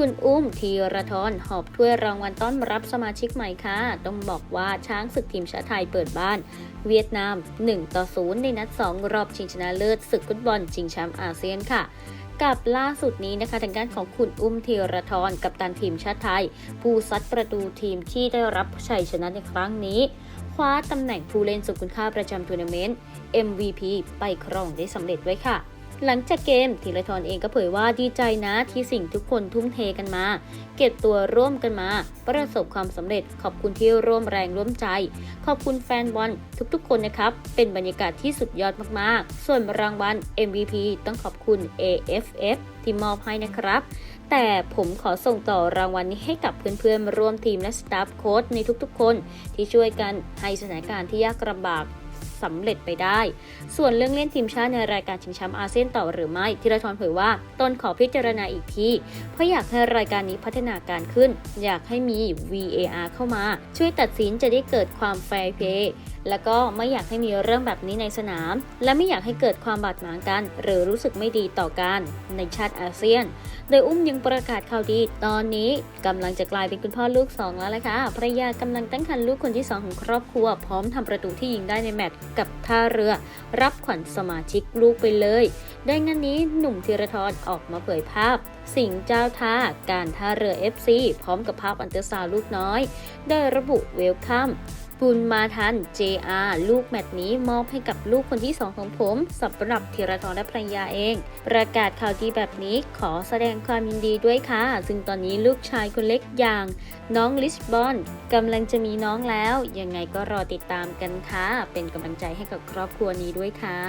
คุณอุ้มธีรทรหอบถ้วยรางวัลต้อนรับสมาชิกใหม่ค่ะ ต้องบอกว่าช้างศึกทีมชาติไทยเปิดบ้าน เวียดนาม 1 ต่อ 0 ในนัด 2 รอบชิงชนะเลิศศึกฟุตบอลชิงแชมป์อาเซียนค่ะกับล่าสุดนี้นะคะทางด้านของคุณอุ้มธีรทรกับตันทีมชาติไทย ผู้ซัดประตูทีมที่ได้รับชัยชนะในครั้งนี้ คว้าตำแหน่งผู้เล่นสุดคุณค่าประจำทัวร์นาเมนต์ MVP ไปครองได้สำเร็จไว้ค่ะ หลังจากเกมธีรทรเองก็เผยว่าดีใจนะที่สิ่งทุกคนทุ่มเทกันมา เก็บตัวร่วมกันมา ประสบความสำเร็จขอบคุณที่ร่วมแรงร่วมใจ ขอบคุณแฟนบอลทุกๆ คนนะครับ เป็นบรรยากาศที่สุดยอดมากๆ ส่วนรางวัล MVP ต้องขอบคุณ AFF ที่มอบให้นะครับ แต่ผมขอส่งต่อรางวัลนี้ให้กับเพื่อนๆร่วมทีมและสตาฟโค้ชในทุกๆ คน ที่ช่วยกันให้สถานการณ์ที่ยากลำบาก สำเร็จไปได้ ส่วนเรื่องเล่นทีมชาติในรายการชิงแชมป์อาเซียนต่อหรือไม่ธีรทรเผยว่าตนขอพิจารณาอีกทีเพราะอยากให้รายการนี้พัฒนาการขึ้น อยากให้มี VAR เข้ามา ช่วยตัดสินจะได้เกิดความแฟร์เพย์ แล้วก็ไม่อยากให้มีเรื่องแบบนี้ในสนาม และไม่อยากให้เกิดความบาดหมางกัน หรือรู้สึกไม่ดีต่อกันในชาติอาเซียน โดยอุ้มยังประกาศข่าวดี ตอนนี้กำลังจะกลายเป็นคุณพ่อลูกสองแล้วละค่ะภรรยากำลังตั้งครรภ์ลูกคนที่สองของครอบครัว พร้อมทำประตูที่ยิงได้ในแมตช์กับท่าเรือ รับขวัญสมาชิกลูกไปเลยดยงานนี้หนุ่มธีรทรออกมาเผยภาพ สิงเจ้าท่าการท่าเรือ FC พร้อมกับภาพอันเตอร์ซาวด์ลูกน้อยโดยระบุเวลคัม บุญมาทัน JR ลูกแมตช์นี้มอบให้กับลูกคนที่ 2 ของผมสำหรับธีรทรและภรรยาเอง ประกาศข่าวดีแบบนี้ขอแสดงความยินดีด้วยค่ะ ซึ่งตอนนี้ลูกชายคนเล็กอย่าง น้องลิสบอนกำลังจะมีน้องแล้ว ยังไงก็รอติดตามกันค่ะ เป็นกำลังใจให้กับครอบครัวนี้ด้วยค่ะ